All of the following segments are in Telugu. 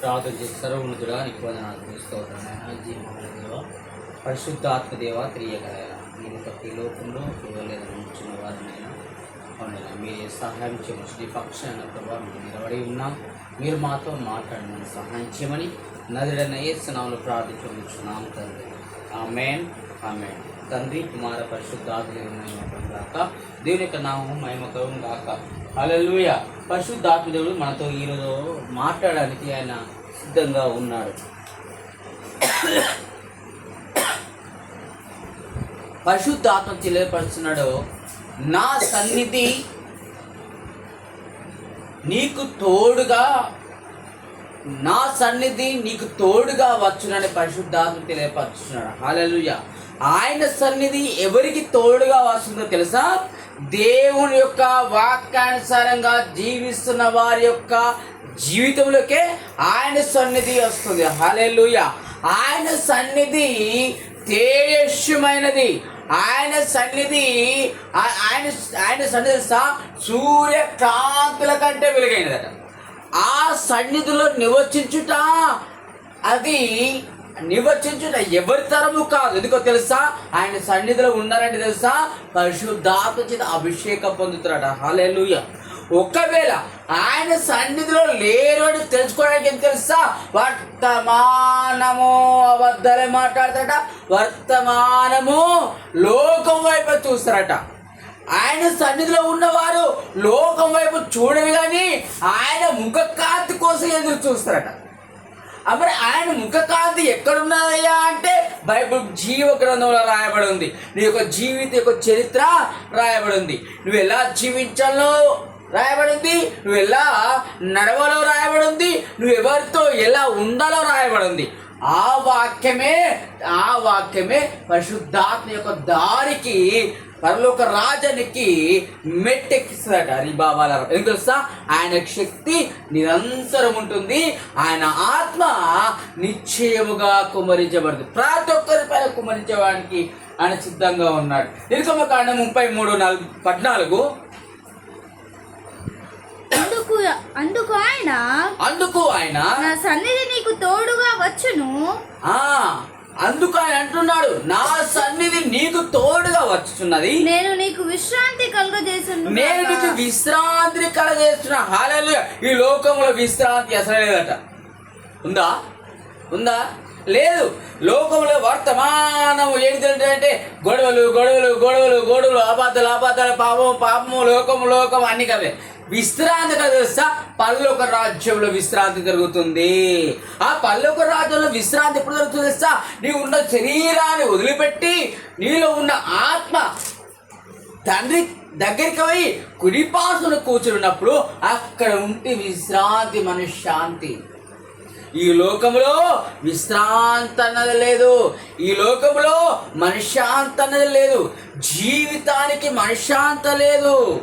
ప్రార్థన చేసి సర్వమునుతుడా నీకు వందనాలు స్తోత్రమైన జీవముల పరిశుద్ధ ఆత్మదేవ తెలియగలరా నేను ప్రతి లోకంలో ఇవ్వలేదని ఉంచిన వారినైనా అవునైనా సహాయం చేయమని శ్రీ పక్షాన ప్రభావ మీరు నిలబడి ఉన్నాం. మీరు మాతో మాట్లాడమని సహాయం చేయమని నదుడైన ఏ స్నాములు ప్రార్థించున్నాం తండ్రి. Amen amen. తండ్రి కుమార పరిశుద్ధాత్మ గాక దేవుని యొక్క నామం మహిమకరం గాక. అలలుయ పరిశుద్ధాత్మదేవుడు మనతో ఈరోజు మాట్లాడడానికి ఆయన సిద్ధంగా ఉన్నాడు. పరిశుద్ధాత్మ తెలియపరుస్తున్నాడు నా సన్నిధి నీకు తోడుగా నా సన్నిధి నీకు తోడుగా వచ్చునని పరిశుద్ధాత్మ తెలియపరుచున్నాడు. హాలలుయ ఆయన సన్నిధి ఎవరికి తోడుగా వస్తుందో తెలుసా? దేవుని యొక్క వాక్యానుసారంగా జీవిస్తున్న వారి యొక్క జీవితంలోకే ఆయన సన్నిధి వస్తుంది. హలెలుయ ఆయన సన్నిధి తేజస్యమైనది ఆయన సన్నిధి ఆయన ఆయన సన్నిధి సూర్యకాంతుల కంటే వెలుగైనదట. ఆ సన్నిధిలో నివసించుట అది నివర్చించిన ఎవరి తరము కాదు. ఎందుకో తెలుసా? ఆయన సన్నిధిలో ఉన్నారంటే తెలుసా? పరిశుద్ధాత్మ చేత అభిషేకం పొందుతున్నాడు హల్లెలూయ. ఒకవేళ ఆయన సన్నిధిలో లేరు అని తెలుసుకోవడానికి ఏం తెలుసా? వర్తమానము అబద్ధాలే మాట్లాడతాడ వర్తమానము లోకం వైపు చూస్తారట. ఆయన సన్నిధిలో ఉన్నవారు లోకం వైపు చూడరు కానీ ఆయన ముఖకాంతి కోసం ఎదురు చూస్తారట. మరి ఆయన ముఖకాంతి ఎక్కడున్నదయ్యా అంటే బైబుల్ జీవ గ్రంథంలో రాయబడి ఉంది నీ యొక్క జీవిత యొక్క చరిత్ర రాయబడి ఉంది నువ్వు ఎలా జీవించాలో రాయబడింది. నువ్వు ఎలా నడవలో రాయబడి ఉంది నువ్వు ఎవరితో ఎలా ఉండాలో రాయబడి ఉంది ఆ వాక్యమే ఆ వాక్యమే పరిశుద్ధాత్మ యొక్క దారికి పరలోక రాజనికి మెట్టెక్కిస్తుందట హరి బాబాల ఎందుకు తెలుసా? ఆయన శక్తి నిరంతరం ఉంటుంది. ఆయన ఆత్మ నిశ్చయముగా కుమరించబడుతుంది. ప్రతి ఒక్కరి పైన కుమరించడానికి ఆయన సిద్ధంగా ఉన్నాడు. నిర్గమ కాండం ముప్పై మూడు నాలుగు పద్నాలుగు. అందుకు అందుకు ఆయన అందుకు ఆయన నా సన్నిధి నీకు తోడుగా వచ్చును. ఆ అందుకు ఆయన అంటున్నాడు నా సన్నిధి నీకు తోడుగా వచ్చుచున్నది. నేను నీకు విశ్రాంతి కలుగజేసును నేను నీకు విశ్రాంతిని కలగజేస్తున్నా. హాలలు ఈ లోకంలో విశ్రాంతి అసలు లేదట. ఉందా? ఉందా? లేదు. లోకంలో వర్తమానము ఏంటంటే గొడవలు గొడవలు గొడవలు గొడవలు అబద్ధాలు అబద్ధాలు పాపము పాపము లోకము లోకం అన్ని కవే. విశ్రాంతి తెలుసా? పల్లొక రాజ్యంలో విశ్రాంతి జరుగుతుంది. ఆ పల్లొక రాజ్యంలో విశ్రాంతి ఎప్పుడు జరుగుతుంది తెలుసా? నీ ఉన్న శరీరాన్ని వదిలిపెట్టి నీలో ఉన్న ఆత్మ తండ్రి దగ్గరికి పోయి కుడిపాసును కూర్చున్నప్పుడు అక్కడ ఉంటే విశ్రాంతి మనశ్శాంతి. ఈ లోకంలో విశ్రాంతి అన్నది లేదు. ఈ లోకంలో మనశ్శాంతి అన్నది లేదు. జీవితానికి మనశ్శాంత లేదు.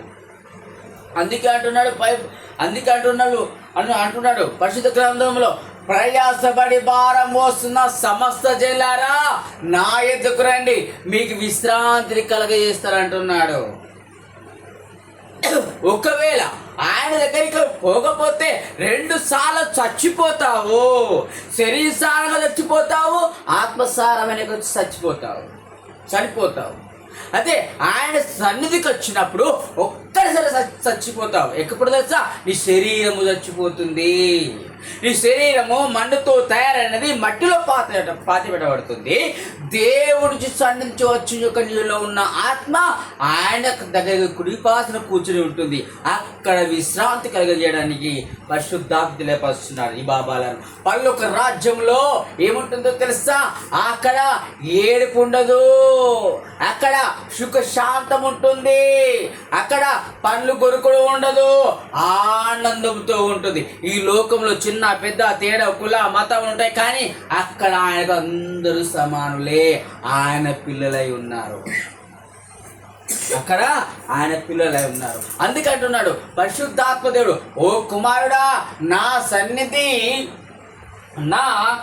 అందుకే అంటున్నాడు పై అందుకే అంటున్నాడు అను అంటున్నాడు పరిశుద్ధ గ్రంథంలో ప్రయాసపడి భారం మోస్తున్న సమస్త జల్లారా నా ఎద్దుకు రండి మీకు విశ్రాంతిని కలగజేస్తారంటున్నాడు. ఒకవేళ ఆయన దగ్గరికి పోకపోతే రెండు సార్లు చచ్చిపోతావు. శరీరసారంగా చచ్చిపోతావు ఆత్మసారమైన చచ్చిపోతావు. చనిపోతావు. అదే ఆయన సన్నిధికి వచ్చినప్పుడు ఒక్కసారి చ- చచ్చిపోతావు. ఎక్కడ తెలుసా నీ శరీరము చచ్చిపోతుంది. నీ శరీరము మన్నుతో తయారైనది మట్టిలో పాత పాతి పెట్టబడుతుంది దేవుడి సన్నిధించి వచ్చి యొక్క నీలో ఉన్న ఆత్మ ఆయన దగ్గర కుడిపాసన కూర్చుని ఉంటుంది. అక్కడ విశ్రాంతి కలగజేయడానికి పరిశుద్ధాప్తి తెలియపరుస్తున్నారు ఈ బాబాలను. పళ్ళు ఒక రాజ్యంలో ఏముంటుందో తెలుసా? అక్కడ ఏడుపు ఉండదు. అక్కడ సుఖ శాంతం ఉంటుంది. అక్కడ పండ్లు కొరుకుడు ఉండదు. ఆనందంతో ఉంటుంది. ఈ లోకంలో చిన్న పెద్ద తేడా కుల మతం ఉంటాయి కానీ అక్కడ ఆయనకు అందరూ సమానులే. ఆయన పిల్లలై ఉన్నారు. అక్కడ ఆయన పిల్లలై ఉన్నారు. అందుకంటున్నాడు పరిశుద్ధాత్మ దేవుడు ఓ కుమారుడా నా సన్నిధి నా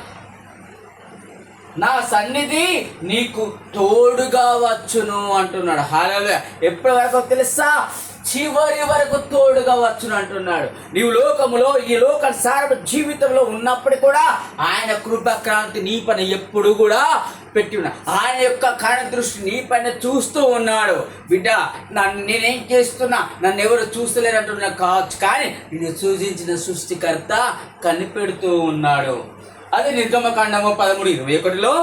నా సన్నిధి నీకు తోడుగా వచ్చును అంటున్నాడు. హాలే ఎప్పటి వరకు తెలుసా? చివరి వరకు తోడుగా వచ్చును అంటున్నాడు. నీవు లోకములో ఈ లోక సారపు జీవితంలో ఉన్నప్పుడు కూడా ఆయన కృపక్రాంతి నీ పైన ఎప్పుడు కూడా పెట్టి ఉన్నా. ఆయన యొక్క కణ దృష్టి నీ పైన చూస్తూ ఉన్నాడు. బిడ్డ నన్ను నేనేం చేస్తున్నా? నన్ను ఎవరు చూస్తలేరు అంటున్నా కావచ్చు కానీ నేను సూచించిన సృష్టికర్త కనిపెడుతూ ఉన్నాడు. అది నిర్గమకాండము పదమూడు ఇరవై ఒకటిలో.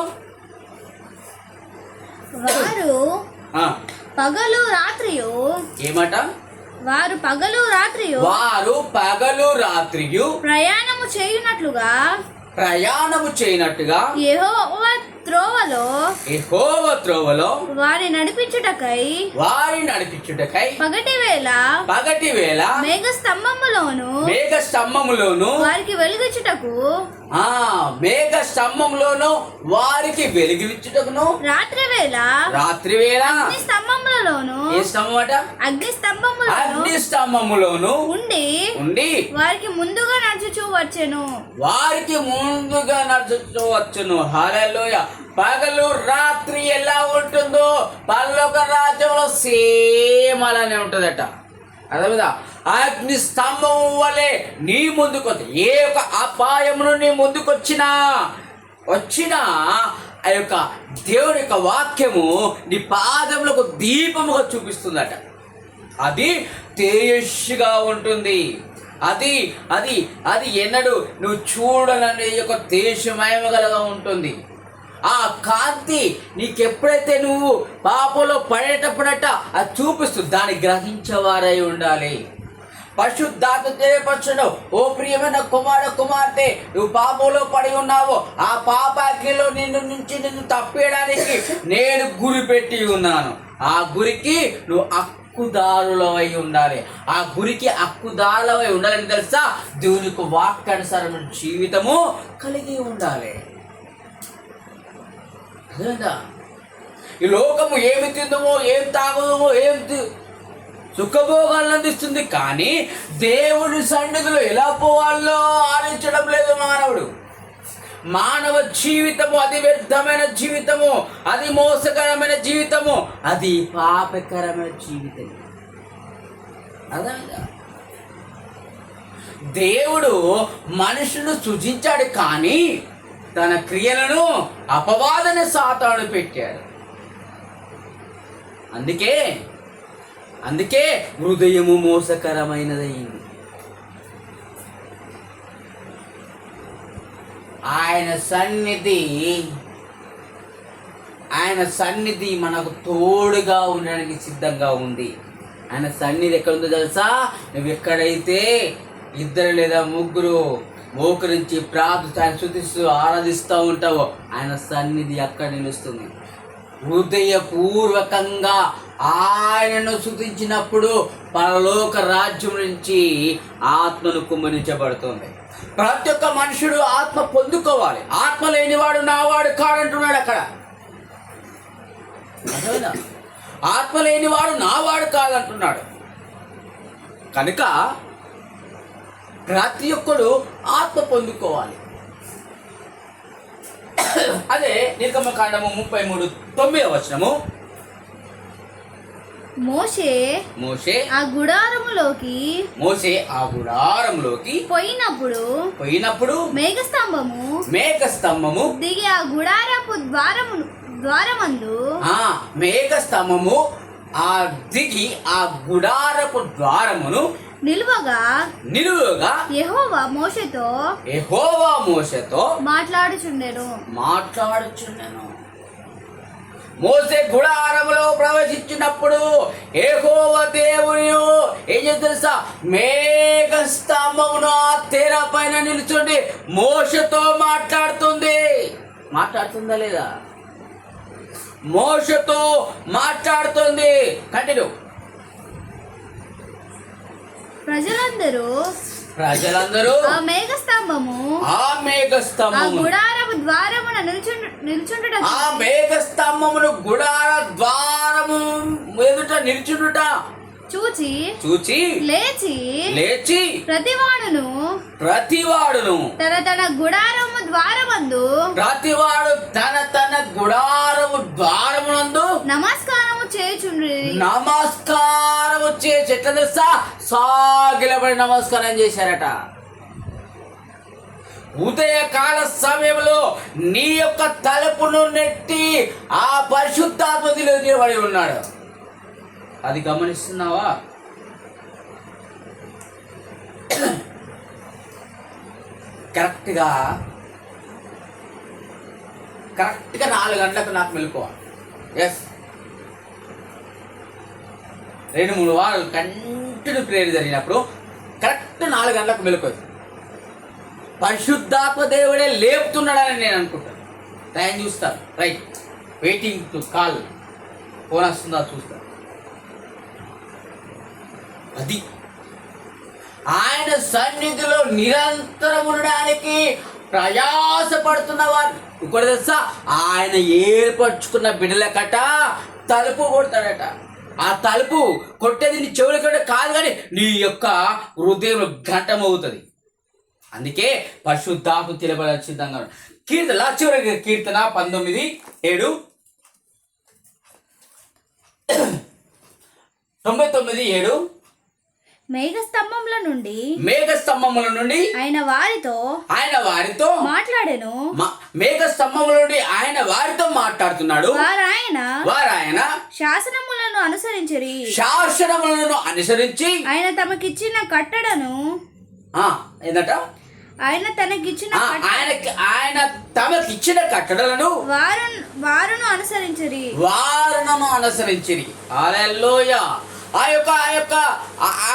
వారు పగలు రాత్రియు ఏమాట? వారు పగలు రాత్రియు వారు పగలు రాత్రియు ప్రయాణము చేయునట్లుగా ప్రయాణము చేయనట్టుగా యెహోవా త్రోవలో ఎహోవ త్రోవలో వారి నడిపించుటకై వారి నడిపించుటకై పగటి వేళ పగటి వేళ మేఘ స్తంభములోను మేఘ స్తంభములోను వారికి వెలుగుచుటకు ఆ మేఘ స్తంభంలోను వారికి వెలుగుచ్చుటకును రాత్రి వేళ రాత్రి వేళ అగ్ని స్తంభములలోను ఏ స్తంభం అట అగ్ని స్తంభములను అగ్ని స్తంభములోను ఉండి ఉండి వారికి ముందుగా నడుచుచూ వచ్చెను. వారికి ముందుగా నడుచు వచ్చును. హల్లెలూయ పగలు రాత్రి ఎలా ఉంటుందో పల్లొక రాజ్యంలో సేమ్ అలానే ఉంటుందట. అర్థమైందా? అగ్ని స్తంభం వలె నీ ముందుకు ఏ ఒక అపాయమును నీ ముందుకు వచ్చినా వచ్చినా ఆ యొక్క దేవుని యొక్క వాక్యము నీ పాదములకు దీపముగా చూపిస్తుందట. అది తేజస్సుగా ఉంటుంది. అది అది అది ఎన్నడు నువ్వు చూడననే యొక్క తేజమయమగలగా ఉంటుంది. ఆ కాంతి నీకెప్పుడైతే నువ్వు పాపలో పడేటప్పుడట అది చూపిస్తుంది దాన్ని గ్రహించేవారై ఉండాలి. పరిశుద్ధాత్మ తెలియపరచడం ఓ ప్రియమైన కుమార కుమార్తె నువ్వు పాపంలో పడి ఉన్నావు. ఆ పాపాగ్నిలో నిన్ను నుంచి నిన్ను తప్పేయడానికి నేను గురి పెట్టి ఉన్నాను. ఆ గురికి నువ్వు హక్కుదారులవై ఉండాలి. ఆ గురికి హక్కుదారులవై ఉండాలని తెలుసా? దేవునికి వాక్యానుసారమైన జీవితము కలిగి ఉండాలి. అదేంటా? ఈ లోకము ఏమి తిందమో ఏం తాగుదమో ఏం సుఖభోగాలను అందిస్తుంది కానీ దేవుడి సన్నిధిలో ఎలా పోవాలో ఆలోచించడం లేదు మానవుడు. మానవ జీవితము అది వ్యర్థమైన జీవితము అది మోసకరమైన జీవితము అది పాపకరమైన జీవితం అదనగా దేవుడు మనుషులు సృజించాడు కానీ తన క్రియలను అపవాదన సాతాడు పెట్టాడు. అందుకే అందుకే హృదయము మోసకరమైనదైంది ఆయన సన్నిధి ఆయన సన్నిధి మనకు తోడుగా ఉండడానికి సిద్ధంగా ఉంది. ఆయన సన్నిధి ఎక్కడ ఉందో తెలుసా? నువ్వు ఎక్కడైతే ఇద్దరు లేదా ముగ్గురు మోకరించి ప్రార్థిస్తూ ఆయన శుద్ధిస్తూ ఆరాధిస్తూ ఉంటావో ఆయన సన్నిధి అక్కడ నిలుస్తుంది. హృదయపూర్వకంగా ఆయనను శుద్ధించినప్పుడు పరలోక రాజ్యం నుంచి ఆత్మను కుమ్మరించబడుతుంది. ప్రతి ఒక్క మనుషుడు ఆత్మ పొందుకోవాలి. ఆత్మ లేనివాడు నావాడు కాడంటున్నాడు అక్కడ. ఆత్మ లేనివాడు నావాడు కాదంటున్నాడు. కనుక ప్రతి ఒక్కడు ఆత్మ పొందుకోవాలి. అదే నిర్గమకాండము ముప్పై మూడు తొమ్మిదవ వచనము. మోషే మోసే ఆ గుడారములోకి మోసే ఆ గుడారంలోకి పోయినప్పుడు పోయినప్పుడు మేఘస్తంభము మేఘ స్తంభము దిగి ఆ గుడారపు ద్వారము ద్వారమందు ఆ మేఘ స్తంభము ఆ దిగి ఆ గుడారపు ద్వారమును నిలువగా నిలువుగా యెహోవా మోషేతో ఎహోవా మోసతో మాట్లాడుచుండెను. మాట్లాడుచున్నాను మోసే గుడారములో ప్రవేశించినప్పుడు ఏహోవ దేవుని ఏం తెలుసా? మేఘ స్తంభమును ఆ తెర పైన నిల్చుండి మోసతో మాట్లాడుతుంది. మాట్లాడుతుందా లేదా? మోసతో మాట్లాడుతుంది. కంటిన్యూ. ప్రజలందరూ ప్రజలందరూ ఆ మేఘస్తంభము ఆ మేఘ స్తంభము గుడారపు ద్వారమున నిల్చుండు నిల్చుండుట ఆ మేఘ స్తంభమును గుడార ద్వారము ఎదుట నిల్చుండుట. చూచి చూచి లేచి లేచి ప్రతివాడును ప్రతివాడును తన తన గుడారము ద్వారమందు ప్రతివాడు తన తన గుడారము ద్వారమునందు నమస్కారం వచ్చే నమస్కారము ఎట్లా తెలుసా? సాగిలబడి నమస్కారం చేశారట. ఉదయకాల సమయంలో నీ యొక్క తలుపును నెట్టి ఆ పరిశుద్ధాత్మ నిలబడి ఉన్నాడు. అది గమనిస్తున్నావా? కరెక్ట్గా కరెక్ట్గా నాలుగు గంటలకు నాకు మెలుకోవాలి ఎస్ రెండు మూడు వారాలు కంటిన్యూ ప్రేయర్ జరిగినప్పుడు కరెక్ట్ నాలుగు గంటలకు మెలుకోదు పరిశుద్ధాత్మ దేవుడే లేపుతున్నాడని నేను అనుకుంటాను టైం చూస్తాను right. Waiting to call phone వస్తుందా చూస్తాను అది. ఆయన సన్నిధిలో నిరంతరం ఉండడానికి ప్రయాసపడుతున్న వారు. ఇప్పుడు తెలుసా? ఆయన ఏర్పరచుకున్న బిడ్డల కట తలుపు కొడతాడట. ఆ తలుపు కొట్టేది నీ చెవులకి కాదు కానీ నీ యొక్క హృదయంలో ఘటమవుతుంది. అందుకే పరిశుద్ధాత్మ తెలియబడ సిద్ధంగా కీర్తన చివరి కీర్తన పంతొమ్మిది ఏడు. తొంభై తొమ్మిది ఏడు. మేఘ స్తంభంల నుండి మేఘ స్తంభముల నుండి ఆయన వారితో ఆయన వారితో మాట్లాడెను. మా- మేఘ స్తంభముల నుండి ఆయన వారితో మాట్లాడుతున్నాడు. వారు ఆయన వారు ఆయన శాసనములను అనుసరించిరి. శాసనములను అనుసరించి ఆయన తమకిచ్చిన కట్టడను ఆ, ఏందట? ఆయన తనకిచ్చిన ఆ, కట్ట- ఆయనకి ఆయన తమకిచ్చిన కట్టడలను వారు వారును అనుసరించిరి. వారణను అనుసరించిరి. అలెల్లోయ ఆ యొక్క ఆ యొక్క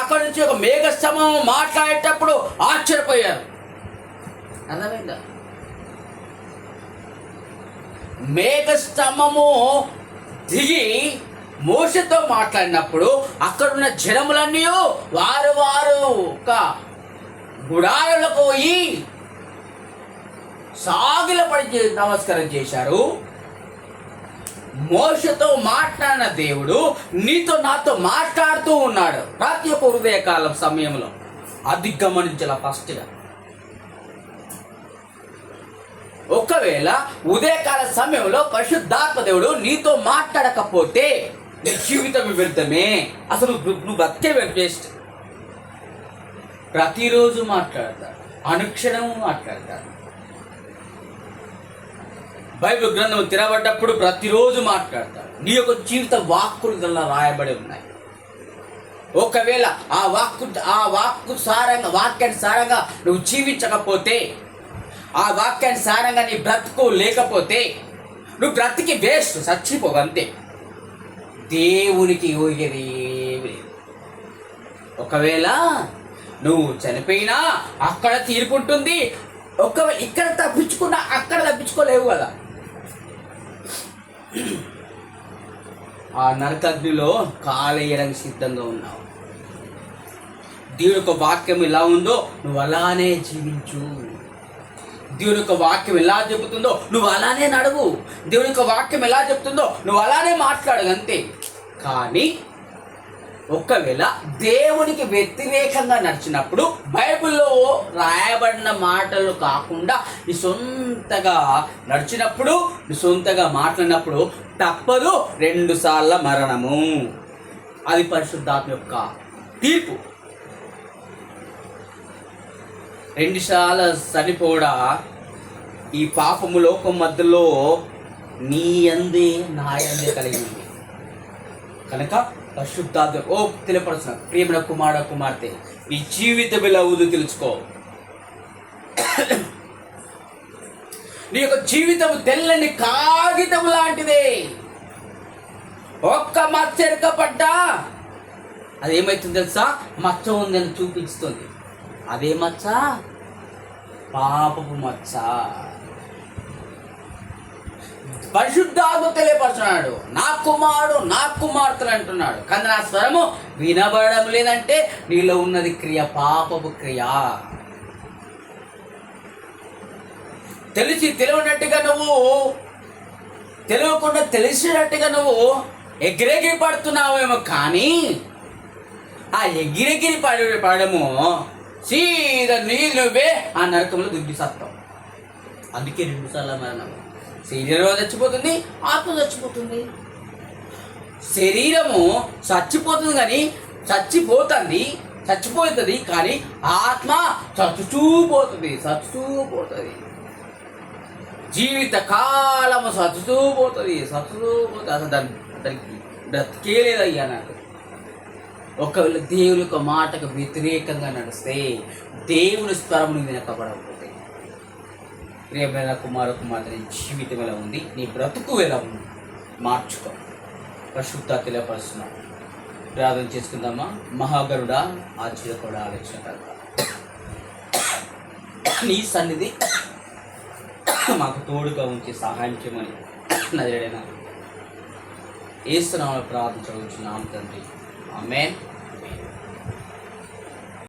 అక్కడి నుంచి ఒక మేఘ స్తంభం మాట్లాడేటప్పుడు ఆశ్చర్యపోయారు. అర్థమైందా? మేఘ స్తంభము దిగి మోసతో మాట్లాడినప్పుడు అక్కడున్న జనములన్నీ వారు వారు ఒక గుడారులకు పోయి సాగిలపడి చే- నమస్కారం చేశారు. మోసతో మాట్లాడిన దేవుడు నీతో నాతో మాట్లాడుతూ ఉన్నాడు. ప్రతి ఒక్క హృదయకాలం సమయంలో అది గమనించాల ఫస్ట్గా ఒకవేళ ఉదయకాల సమయంలో పరిశుద్ధాత్మ దేవుడు నీతో మాట్లాడకపోతే నీ జీవితం వ్యర్థమే. అసలు నువ్వు బతికే వేస్ట్ ప్రతిరోజు మాట్లాడతాడు. అనుక్షణము మాట్లాడతాడు. బైబిల్ గ్రంథం తిరబడ్డప్పుడు ప్రతిరోజు మాట్లాడతాడు నీ యొక్క జీవిత వాక్కులు గల్లా రాయబడి ఉన్నాయి. ఒకవేళ ఆ వాక్కు ఆ వాక్కు సారంగా వాక్యాన్ని సారంగా నువ్వు జీవించకపోతే ఆ వాక్యాన్ని సారంగా నీ బ్రతుకు లేకపోతే నువ్వు బ్రతికి వేస్ట్ చచ్చిపోవు అంతే. దేవునికి ఊగేది ఒకవేళ నువ్వు చనిపోయినా అక్కడ తీరుకుంటుంది ఒకవేళ ఇక్కడ తప్పించుకున్నా అక్కడ తప్పించుకోలేవు కదా. ఆ నరకగ్నిలో కాలేయడానికి సిద్ధంగా ఉన్నావు. దేవుని యొక్క వాక్యం ఎలా ఉందో నువ్వు అలానే జీవించు. దేవుని యొక్క వాక్యం ఎలా చెబుతుందో నువ్వు అలానే నడువు. దేవుని యొక్క వాక్యం ఎలా చెప్తుందో నువ్వు అలానే మాట్లాడు అంతే. కానీ ఒకవేళ దేవునికి వ్యతిరేకంగా నడిచినప్పుడు బైబిల్లో రాయబడిన మాటలు కాకుండా నీ సొంతగా నడిచినప్పుడు నీ సొంతగా మాట్లాడినప్పుడు తప్పదు రెండు సార్ల మరణము. అది పరిశుద్ధాత్మ యొక్క తీర్పు. రెండు సార్ల చనిపోడా ఈ పాపము లోకం మధ్యలో నీ అందే నా అందే కలిగి ఉంది. కనుక పరిశుద్ధాత్మ ఓ తెలియపరచిన ప్రియమైన కుమార కుమార్తె నీ జీవితం ఎలా ఉందో తెలుసుకో. నీ యొక్క జీవితం తెల్లని కాగితం లాంటిదే. ఒక్క మచ్చ ఎరకపడ్డా అదేమైతుంది తెలుసా? మచ్చ ఉందని చూపిస్తుంది. అదే మచ్చ? పాపపు మచ్చ. పరిశుద్ధాత్మ తెలియపరుచున్నాడు. నా కుమారుడు నా కుమార్తెలు అంటున్నాడు. కానీ నా స్వరము వినబడడం లేదంటే నీలో ఉన్నది క్రియ పాపపు క్రియ. తెలిసి తెలియనట్టుగా నువ్వు తెలియకుండా తెలిసినట్టుగా నువ్వు ఎగిరెగిరి పడుతున్నావేమో కానీ ఆ ఎగిరెగిరి పడ పడము సీదా నీ నువ్వే ఆ నరకంలో దుగ్గి సత్తావు అందుకే రెండు సార్లు మరణం శరీరం చచ్చిపోతుంది ఆత్మ చచ్చిపోతుంది. శరీరము చచ్చిపోతుంది కానీ చచ్చిపోతుంది చచ్చిపోతుంది కానీ ఆత్మ చచ్చుచూ పోతుంది చచ్చుచూ పోతుంది. జీవిత కాలము సచ్చుతూ పోతుంది సచ్చుతూ పోతుంది. అసలు దాని దానికి బ్రతికే లేదయ్యా నాకు. ఒకవేళ దేవుని యొక్క మాటకు వ్యతిరేకంగా నడిస్తే దేవుని స్వరమును వినకపడవు. ప్రియమైన కుమార కుమార్తె జీవితం ఎలా ఉంది. నీ బ్రతుకు ఎలా ఉంది? మార్చుకో. పరిశుద్ధ తెలియపరుస్తున్నాం ప్రార్థన చేసుకుందామా? మహాగరుడా కూడా ఆలోచన నీ సన్నిధి మాకు తోడుగా ఉంచి సహాయం చేయమని నదిలేనా ఏస్తున్నామని ప్రార్థించవచ్చు నామ తండ్రి. ఆమెన్.